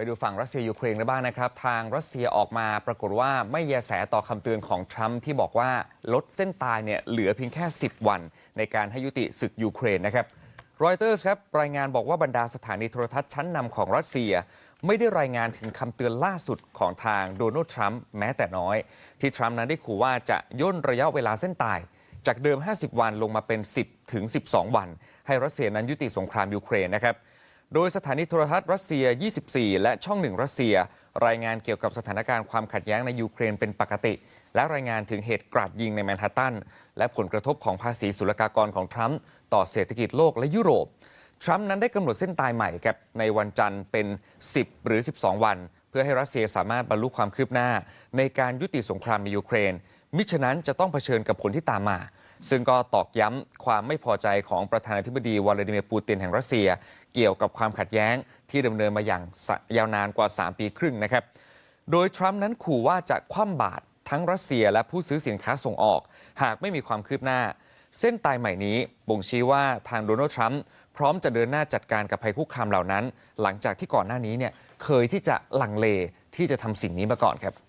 ไปดูฝั่งรัสเซียยูเครนกันบ้างนะครับ ทางรัสเซียออกมาปรากฏว่าไม่แยแสต่อคำเตือนของทรัมป์ที่บอกว่าลดเส้นตายเนี่ยเหลือเพียงแค่ 10 วัน ในการให้ยุติศึกยูเครนนะครับรอยเตอร์สครับรายงานบอกว่าบรรดาสถานีโทรทัศน์ชั้นนำของรัสเซีย ไม่ได้รายงานถึงคำเตือนล่าสุดของทางโดนัลด์ทรัมป์แม้แต่น้อย ที่ทรัมป์นั้นได้ขู่ว่าจะย่นระยะเวลาเส้นตาย จากเดิม 50 วันลงมาเป็น 10 ถึง 12 วัน ให้รัสเซียนั้นยุติสงครามยูเครนนะครับ โดยสถานีโทรทัศน์รัสเซีย 24 และช่องหนึ่งรัสเซีย รายงานเกี่ยวกับสถานการณ์ความขัดแย้งในยูเครนเป็นปกติ และรายงานถึงเหตุกราดยิงในแมนฮัตตัน และผลกระทบของภาษีศุลกากรของทรัมป์ต่อเศรษฐกิจโลกและยุโรป ทรัมป์นั้นได้กำหนดเส้นตายใหม่ครับในวันจันทร์เป็น 10 หรือ 12 วัน เพื่อให้รัสเซียสามารถบรรลุความคืบหน้า ในการยุติสงครามในยูเครน มิฉะนั้นจะต้องเผชิญกับผลที่ตามมา ซึ่งก็ตอกย้ำความไม่พอใจของประธานาธิบดีวลาดิเมียร์ปูตินแห่งรัสเซีย เกี่ยวกับความขัดแย้งที่ดำเนินมาอย่างยาวนานกว่า 3 ปีครึ่งนะครับ โดยทรัมป์นั้นขู่ว่าจะคว่ำบาตรทั้งรัสเซียและผู้ซื้อสินค้าส่งออก หากไม่มีความคืบหน้า เส้นตายใหม่นี้บ่งชี้ว่าทางโดนัลด์ทรัมป์พร้อมจะเดินหน้าจัดการกับภัยคุกคามเหล่านั้น หลังจากที่ก่อนหน้านี้เนี่ยเคยที่จะลังเลที่จะทำสิ่งนี้มาก่อนครับ